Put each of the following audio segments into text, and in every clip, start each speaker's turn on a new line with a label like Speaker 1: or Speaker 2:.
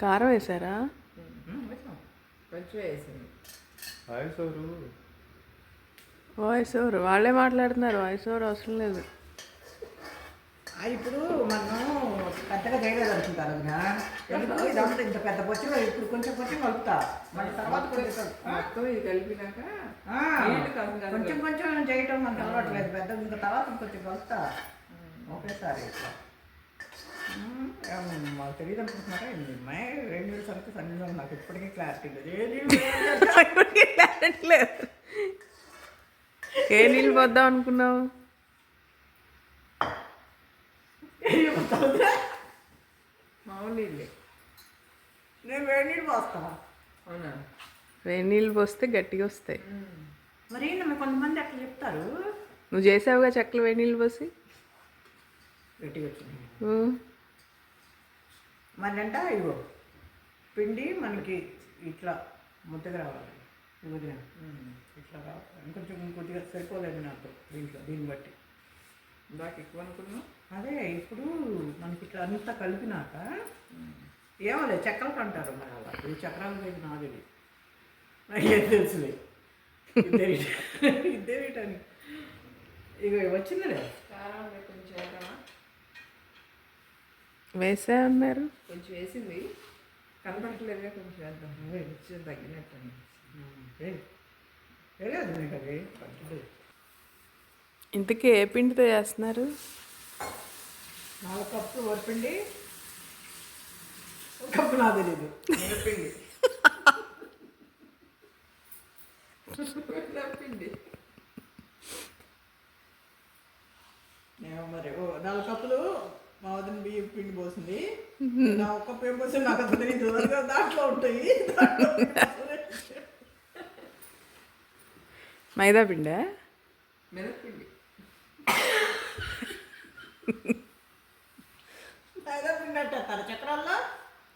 Speaker 1: కారం వేసారా?
Speaker 2: వేసాం కొంచెం వేసింది.
Speaker 3: వాయిస్ ఓవరు
Speaker 1: వాయిస్ ఓవర్ వాళ్ళే మాట్లాడుతున్నారు. వాయిస్ ఓవర్ అవసరం లేదు.
Speaker 2: ఆ, ఇప్పుడు మనం పెద్దగా చేయలేదు అనుకుంటారు ఇదంతా ఇంత పెద్ద పొచ్చిలో ఇప్పుడు కొంచెం కొంచెం కలుపుతా. మళ్ళీ తర్వాత కొంచెం కలుపుతా.
Speaker 4: మొత్తం ఇది కలిపినాక.
Speaker 2: కొంచెం కొంచెం చేయటం మనకు అలవాట్లేదు పెద్ద ఇంకా తర్వాత కొంచెం కలుపుతా. ఒకేసారి ఇట్లా. మాకు తెలియదు అనుకుంటున్నారా? మై రెండు నీళ్ళు సరికి సన్నిధానం నాకు ఇప్పటికీ క్లారిటీ లేదు. ఏ నీళ్ళు వేయాలి?
Speaker 1: లేదు. ఏ నీళ్ళు పోద్దాం అనుకున్నావు?
Speaker 4: మామూలు నీళ్ళే.
Speaker 2: నేను వేడి నీళ్ళు పోస్తా.
Speaker 4: అవునా?
Speaker 1: వేడి నీళ్ళు పోస్తే గట్టిగా వస్తాయి.
Speaker 2: మరి కొంతమంది అట్లా చెప్తారు?
Speaker 1: నువ్వు చేసావుగా చెక్కలు వేడి నీళ్ళు పోసి?
Speaker 2: గట్టిగా వచ్చినాయి.
Speaker 1: ఊ.
Speaker 2: మరి అంట ఇగో పిండి మనకి ఇట్లా ముద్దగా రావాలి. వదిన. ఇట్లా రావాలి. ఇంకొంచెం ఇంకొద్దిగా సరిపోలేదు నాకు దీంట్లో దీన్ని బట్టి.
Speaker 4: ఇందాక ఎక్కువ అనుకున్నావు?
Speaker 2: అదే ఇప్పుడు మనకి ఇట్లా అంతా కలిపినాక ఏమో లేదు చక్రాలు అంటారు మరి అలా. ఇది చక్రాలు లేదు నాది. నాకేం తెలుసులే. ఇద్దేమిటని ఇక వచ్చిందిలే
Speaker 4: కొంచెం
Speaker 1: వేసా అన్నారు.
Speaker 4: కొంచెం వేసింది. కనపడట్లేదుగా కొంచెం వేద్దాం. రుచి తగ్గినట్టు.
Speaker 2: తెలియదు మీకు అది.
Speaker 1: ఇంతకీ ఏ పిండితో చేస్తున్నారు?
Speaker 2: నాలుగు కప్పులు వరిపిండి కప్పు నాకు తెలీదు. నేను మరి. ఓ నాలుగు కప్పులు మా వదిన బియ్యం పిండి పోసింది. నా ఒక కప్పు ఏం పోసింది నాకు అంత తెలియదు దాంట్లో ఉంటాయి.
Speaker 1: మైదా పిండా?
Speaker 4: మినపిండి
Speaker 2: మైదా పిండి అంటారు చక్రాల్లో?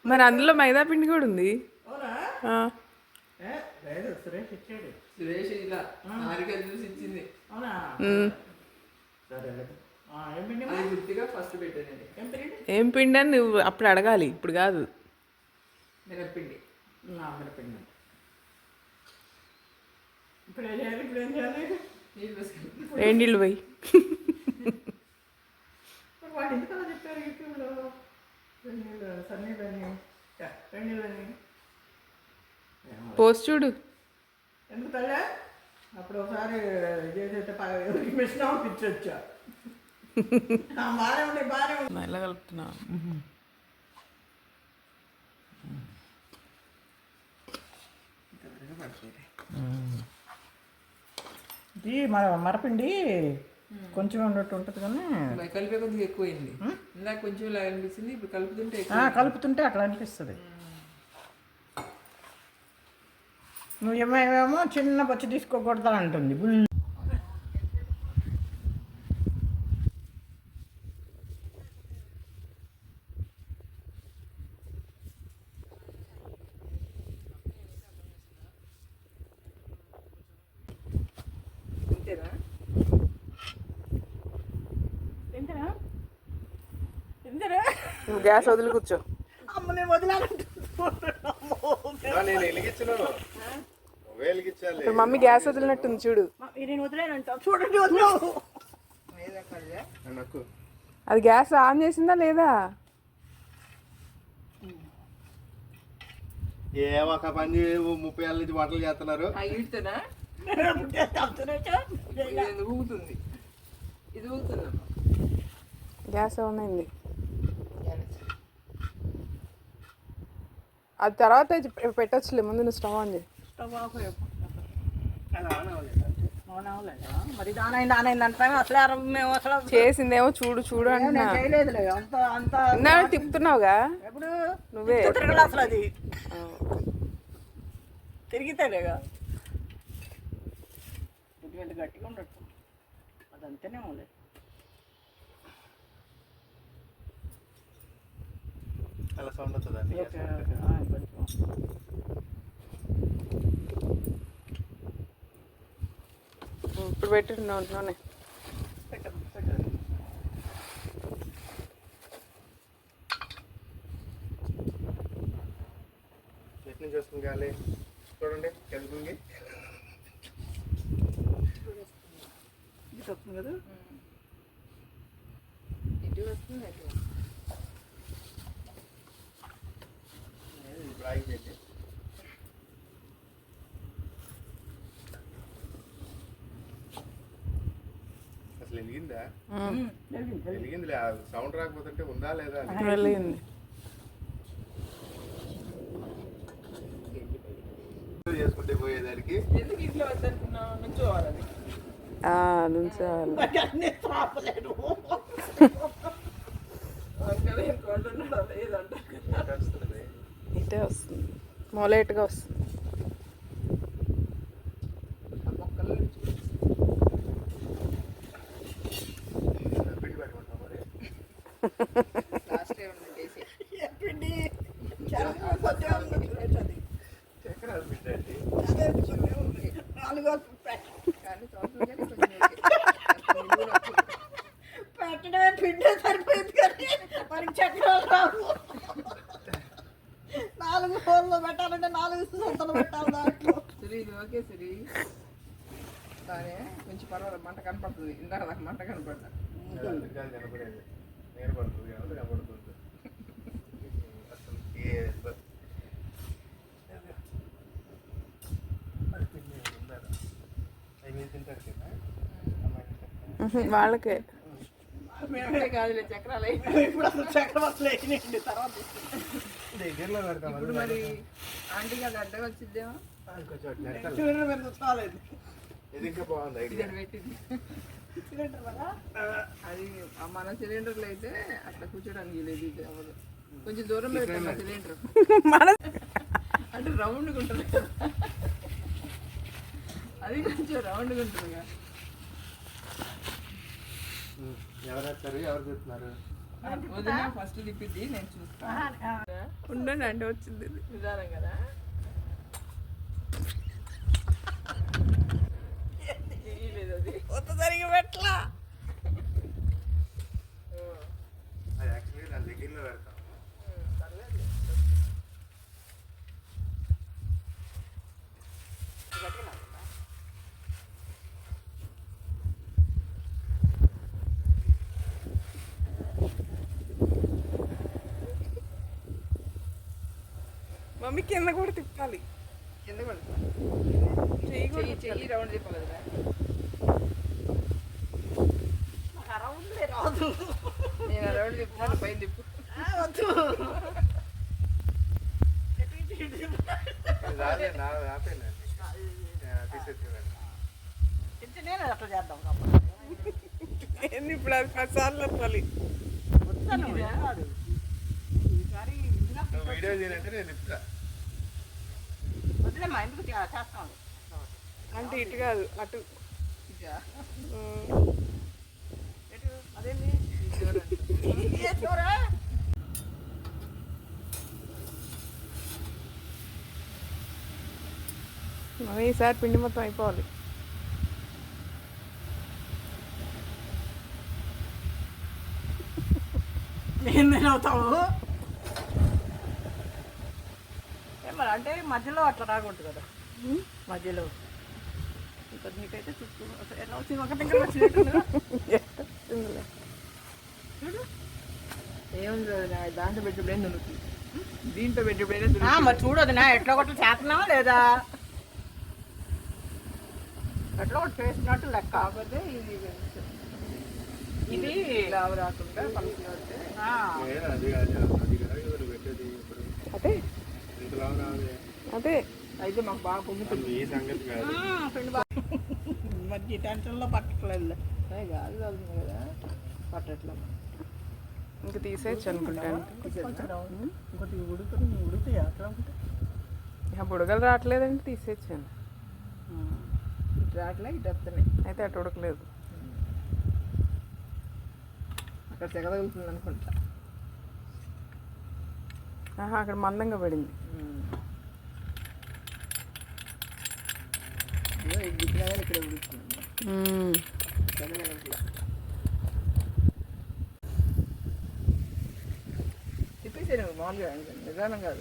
Speaker 1: మరి అందులో మైదా పిండి కూడా ఉంది.
Speaker 2: అవునా?
Speaker 1: ఆ.
Speaker 2: ఏ, లేదు సురేష్ ఇచ్చాడు.
Speaker 4: సురేష్ ఇలా ఆరిగా చూసి ఇచ్చింది.
Speaker 2: అవునా. సరే ఏం పిండి
Speaker 1: అని నువ్వు అప్పుడు అడగాలి ఇప్పుడు కాదు.
Speaker 4: మినపిండి
Speaker 2: నా మన పిండి. ఇప్పుడు ఏం చేయాలి? ఇప్పుడు ఏం చేయాలి?
Speaker 4: నీళ్ళు
Speaker 1: పోయి?
Speaker 2: వాడు ఎందుకు అలా చెప్పారు యూట్యూబ్లో? వెన్నీళ్ళు సన్నీళ్ళని వెన్నీళ్ళని
Speaker 1: పోసి చూడు.
Speaker 2: ఎందుకు తల్లే? అప్పుడు ఒకసారి చేసేస్తే మిషన్ బాగానే ఉంది
Speaker 1: ఎలా కలుపుతున్నావు
Speaker 2: ఇది మన మరపిండి కొంచెం ఉన్నట్టు ఉంటుంది కానీ
Speaker 4: కలిపే కొద్దిగా ఎక్కువైంది. ఇందాక కొంచెం ఇలా అనిపించింది ఇప్పుడు కలుపుతుంటే
Speaker 2: కలుపుతుంటే అట్లా అనిపిస్తుంది. నువ్వు ఏమేమో చిన్న పచ్చి తీసుకోకూడదు అంటుంది.
Speaker 1: నువ్వు గ్యాస్ వదిలి కూర్చో. మమ్మీ గ్యాస్ వదిలినట్టుంది చూడు.
Speaker 2: నేను వదిలేనంటా. చూడండి
Speaker 1: అది గ్యాస్ ఆన్ చేసిందా లేదా?
Speaker 3: ఏ ఒక పని ముప్పై ఏళ్ళ నుంచి వంటలు చేస్తున్నారు.
Speaker 4: ఆ ఈడుతోనా
Speaker 2: నేను
Speaker 4: ఇది ఎందుకు ఊగుతుంది ఇది ఊగుతుందమ్మా
Speaker 1: గ్యాస్ ఆన్ అయింది అది తర్వాత పెట్టొచ్చులే ముందు నువ్వు స్టవ్ ఆన్ చేయి.
Speaker 2: ఆఫ్ అవ్వలేదా? మరి అసలు అర- మేము అసలు
Speaker 1: చేసిందేమో చూడు చూడు అంటున్నా.
Speaker 2: చేయలేదులే అంత అంత
Speaker 1: తిప్పుతున్నావుగా?
Speaker 2: ఎప్పుడు?
Speaker 1: నువ్వే.
Speaker 2: తిరగలే అసలు అది. ఇటువంటి గట్టిగా ఉండట్టు అది అంతేనే ఉంది
Speaker 3: అలా సౌండ్ వస్తుందండి.
Speaker 1: ఇప్పుడు పెట్టు నూనె
Speaker 2: పెట్టు, పెట్టు.
Speaker 3: నుంచి వస్తుంది గాలి. చూడండి కిందకి
Speaker 2: ఇటు వస్తుంది కదా?
Speaker 4: ఇటు వస్తుంది అటు వస్తుంది.
Speaker 3: ఇప్పుడు ఆగిపోయింది అసలు వెలిగిందా వెలిగిందిలే సౌండ్ రాకపోతుంటే ఉందా లేదా అని.
Speaker 1: వెళ్ళింది
Speaker 3: చేసుకుంటే పోయేదానికి.
Speaker 4: ఎందుకు ఇంట్లో వద్దనుకున్నావు? నుంచోవాలి
Speaker 1: నుంచోవాలి. ఇటే వస్తుంది. మొలేట్గా వస్తుంది
Speaker 4: ఆ మొక్కల నుంచి
Speaker 3: పిండి పెట్టుకుంటాం మరి
Speaker 4: లాస్ట్ టైం చేసి
Speaker 2: పిండి చాలా కొద్దిగా ఉంది అది
Speaker 3: చక్రాలు పిండి అండి
Speaker 2: అదే కొద్దిగా ఉంది నాలుగో పెట్ట-
Speaker 4: కానీ తోటలో కానీ కొంచెం ఓకే. అసలు నిలువున వస్తుంది.
Speaker 2: పెట్టడమే పిండి సరిపోయింది కానీ మనకి చక్రాలు రావు. నాలుగు ఫోన్లు పెట్టాలంటే నాలుగు సొంతలు పెట్టాలి దాంట్లో.
Speaker 4: సరే ఇది ఓకే సరే. కానీ కొంచెం పర్వాలేదు మంట కనపడుతుంది. ఇందాక మంట కనపడతా
Speaker 3: రాత్రికాలు కనపడేది నేను పడుతుంది కాబట్టి కనపడుతుంది అసలు ఏ అది పిండి ఉందా అవి మీరు తింటారు కదా అమ్మాయి తింటారు.
Speaker 1: ఉహు, వాళ్ళకే.
Speaker 4: మేమే కాదులే చక్రాలు అయి.
Speaker 2: ఇప్పుడు అసలు చక్రం అసలు వేసినాయండి తర్వాత
Speaker 3: దగ్గరలో పెడతాం
Speaker 4: ఇప్పుడు మరి ఆంటీ గారు అడ్డం వచ్చిద్దేమో?
Speaker 2: చాలేదు
Speaker 3: ఇది ఇంకా బాగుంది ఐడియా.
Speaker 4: పెట్టింది.
Speaker 2: సిలిండర్ కదా?
Speaker 4: అది మన సిలిండర్లు అయితే అట్లా కూర్చోడానికి లేదు ఇది అవ్వదు. కొంచెం దూరం పెట్టాం సిలిండర్.
Speaker 1: మన
Speaker 4: అంటే రౌండ్గా ఉంటుంది. అది కొంచెం రౌండ్గా ఉంటుంది
Speaker 3: ఎవరు ఎవరు చెప్తున్నారు
Speaker 4: ఫస్ట్ తిప్పిద్ది నేను చూస్తాను
Speaker 1: ఉండండి అంటే వచ్చింది
Speaker 4: కదా?
Speaker 2: సరిగా పెట్టలా.
Speaker 3: అది యాక్చువల్లీ నా దగ్గరలో పెడతాం.
Speaker 1: మమ్మీ కింద కూడా తిప్పాలి.
Speaker 4: కింద
Speaker 1: చెయ్యి కూడా
Speaker 4: చెయ్యి రౌండ్ కదా.
Speaker 2: రౌండ్లే రాదు.
Speaker 4: నేను రౌండ్ పైన తిప్పు.
Speaker 2: వద్దు. నేను అట్లా చేద్దాం
Speaker 1: ఇప్పుడు అది
Speaker 2: ఈసారి ఇందులో
Speaker 3: నువ్వు వీడియో చేయనంటే నేను చెప్తా
Speaker 2: వదిలేమ్మా ఎందుకు చేస్తాం
Speaker 1: అంటే ఇటు కాదు అటు.
Speaker 2: అదేంటి చూరా
Speaker 1: మమ్మీ ఈసారి పిండి మొత్తం అయిపోవాలి.
Speaker 2: నేను అవుతావు మరి అంటే మధ్యలో అట్లా రాకూడదు కదా. మధ్యలో. ఇంకా నీకైతే చుట్టూ అసలు ఎలా వచ్చింది? ఒక దగ్గర
Speaker 1: ఇందులో.
Speaker 4: ఏముంది వదినా, దాంట్లో పెట్టిప్పుడే దొరుకుతుంది. దీంట్లో పెట్టిప్పుడైనా దొరుకుతుంది.
Speaker 2: మరి చూడదు నా ఎట్లా ఒకటి చేస్తున్నావా లేదా? ఎట్లా ఒకటి చేసినట్టు లెక్క.
Speaker 4: కాకపోతే ఇది
Speaker 2: ఇది.
Speaker 4: రాకుండా
Speaker 3: నేను అది. అది.
Speaker 4: అయితే మాకు బాగా పొంగుతుంది.
Speaker 3: ఈ సంగతి కాదు.
Speaker 2: మధ్య టెన్షన్లో పట్టట్లేదు.
Speaker 4: అదే గాలి తగులుతుంది కదా. పట్టట్లా
Speaker 1: ఇంక తీసేయచ్చు అనుకుంటాను
Speaker 2: ఇంకోటి ఉడుకుతుంది ఉడుకుతాయి అట్లా ఉంటే?
Speaker 1: ఇక బుడగలు రావట్లేదంటే తీసేయచ్చాను
Speaker 4: ఇటు రావట్లే ఇటు వస్తున్నాయి
Speaker 1: అయితే అటు ఉడకలేదు.
Speaker 4: అక్కడ తెగ తగులుతుంది అనుకుంటా
Speaker 1: ఆహా అక్కడ మందంగా పడింది
Speaker 4: ఇదిగో ఇది దిక్కున కానీ ఇక్కడ ఉడుకుతుంది
Speaker 1: ఉమ్.
Speaker 4: తెగ తగలట్లా. తిప్పి తీసే నువ్వు మామూలుగా నిదానం కాదు.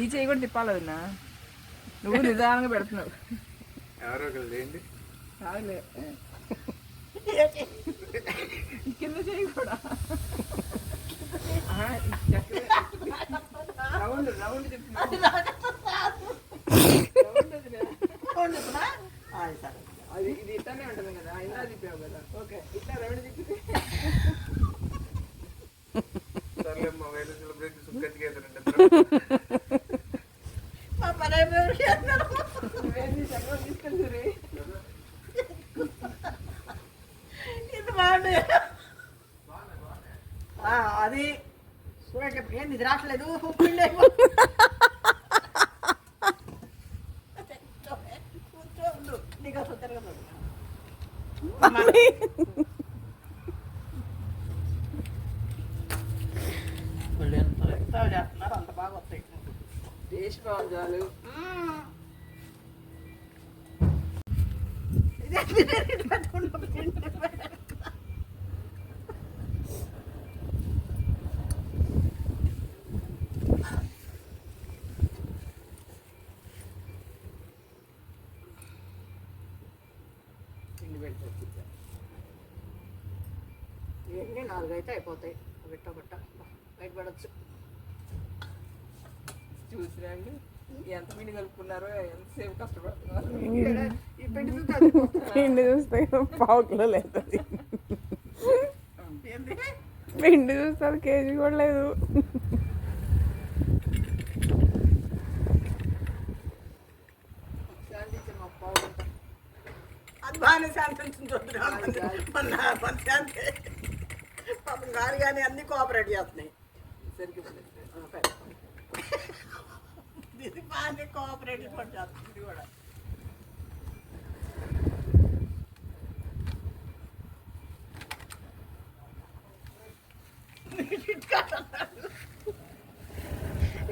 Speaker 2: ఈ చెయ్యి
Speaker 4: కూడా తిప్పాలి నువ్వు నిదానంగా పెడుతున్నావు.
Speaker 3: ఎవరో ఒకరు చేయండి
Speaker 4: కాదులే ఈ కింద చేయి కూడా రౌండ్ రౌండ్ వదినా.
Speaker 2: వండుకున్నా? ఆ, సరే.
Speaker 4: అది ఇది ఇట్లానే ఉంటుంది కదా ఇలా తిప్పావు కదా ఓకే ఇట్లా రౌండ్ తిప్పితే
Speaker 3: సర్లే మా వేరే సెలబ్రేషన్ సుక్కతిగా
Speaker 2: మా పని అయిపోయాడు చేస్తున్నాడు.
Speaker 4: నువ్వేంది చక్కగా తీసుకెళ్తురి
Speaker 2: ఇది బాగుంది? ఆ, అది చూడండి ఏంది ఇది రావట్లేదు పిండి నీకు అసలు చేస్తున్నారు అంత బాగా వస్తాయి
Speaker 4: టేస్ట్ బాగుంది చాలు
Speaker 2: తినేది పెట్టుకుంటూ పిండి పెట్టుకుంటూ.
Speaker 4: పిండి పెడతారు
Speaker 2: ఇవన్నీ నాలుగు అయితే అయిపోతాయి బిట్ట బిట్ట బయటపడచ్చు
Speaker 4: చూసిరండి ఎంత పిండి కలుపుకున్నారో ఎంతసేపు కష్టపడుతున్నారు?
Speaker 2: పిండి చూస్తే అది పోతుంది.
Speaker 1: పిండి చూస్తే పావు కిలో లేదు పిండి చూస్తే అది కేజీ కూడా లేదు.
Speaker 2: బాగానే మన శాంతి. పాపం గారు కానీ అన్ని కోఆపరేట్ చేస్తున్నాయి
Speaker 4: సరిగ్గా పడేస్తే.
Speaker 2: ఆ, సరే. ఇది బాగానే కూడా చేస్తుంది ఇది కూడా.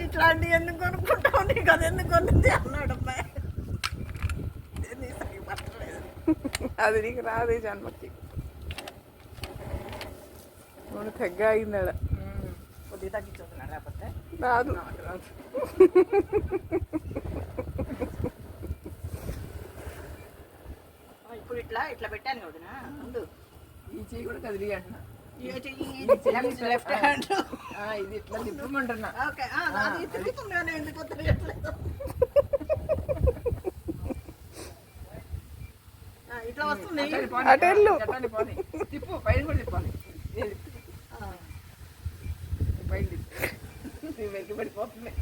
Speaker 2: ఇట్లాంటివి ఎందుకు కొనుక్కుంటావు? నీకు అది ఎందుకు కొనింది? అన్నాడు పట్టలేదు.
Speaker 1: అది నీకు రాదు జన్మకి. మన తెగ్గ అయిందాడ.
Speaker 2: కొద్దిగా తగ్గించుతున్నా లేకపోతే
Speaker 1: రాదు.
Speaker 2: ఆ, ఇట్లా ఇట్లా పెట్టాను వదినా ముందు
Speaker 4: ఈ చెయ్యి కూడా కదిలి అంటున్నా
Speaker 2: లెఫ్ట్ హ్యాండ్
Speaker 4: ఆ, ఇది ఇట్లా తిప్పమంటున్నా
Speaker 2: ఓకే ఆ, అది తిరుగుతుందని ఎందుకు తెలియట్లేదు ఆ, ఇట్లా వస్తుంది.
Speaker 4: అటెళ్ళు పోనీ. పోనీ. తిప్పు పైన కూడా తిప్పాలి ఏది?
Speaker 2: ఆ,
Speaker 4: పైన తిప్పు. నువ్వు వెనక్కి పడిపోతుంది.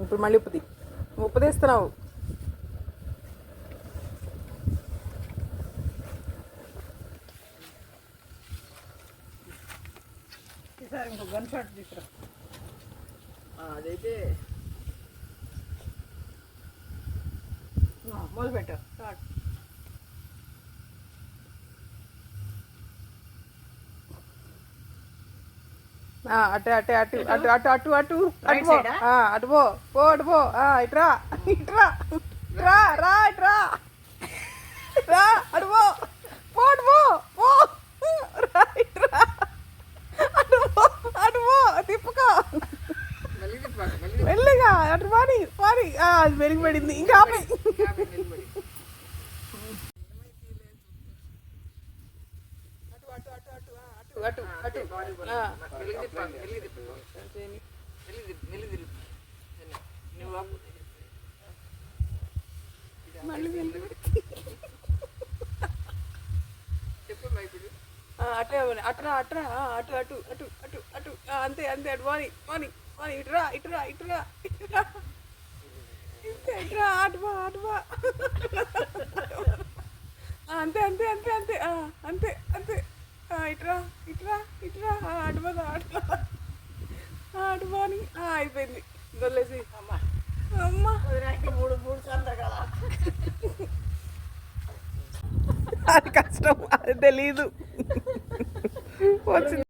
Speaker 1: ఇప్పుడు మళ్ళీ ఉప్పు తీ. ఉప్పు తీస్తున్నావు.
Speaker 2: ఈసారి ఇంకో గన్ షాట్ తీసుకురా.
Speaker 4: ఆ, అదైతే
Speaker 2: మొదలు పెట్టు స్టార్ట్
Speaker 1: అటు అటు అటు అటు అటు అటు అటు. అటు పో. అటు పో. పో అటు పో. ఇట్రా ఇట్రా రా. రా. ఇట్రా రా అటు పో. పో అటు పో. పో. రా ఇట్రా అటు పో. అటు పో. తిప్పుకో. మెల్లిగా అటు పాని పాని అది వెలిగిపడింది ఇంకా ఆపే
Speaker 4: యాభై నిలబడి
Speaker 1: అటు అటు ఆ.
Speaker 4: వెలిగి తిప్పాలి వెలిగి తిప్పాలి వెలిగి తిప్పు వెలిగి తిప్పు నువ్వు ఆపు.
Speaker 1: మళ్ళీ వెలిగి
Speaker 4: చెప్పు మైపుడు
Speaker 1: ఆ, అటే. పోనీ. అట్రా అట్రా. అటు అటు అటు అటు అటు. అంతే అంతే. అటు పోని పోని పోని ఇటురా ఇటురా ఇటురా ఇటురా ఇటురా అటు పో అటు పో ఆ, అంతే అంతే అంతే అంతే. అంతే అంతే. ఇటురా ఇటురా ఇటురా ఆ, అటు పోదా అటు పో. ఆ, అటు పోని ఆ, అయిపోయింది. దొల్లేసి
Speaker 2: అమ్మా.
Speaker 1: అమ్మ.
Speaker 2: మూడు మూడు సార్లు కదా.
Speaker 1: అది కష్టం. అది తెలీదు. వచ్చింది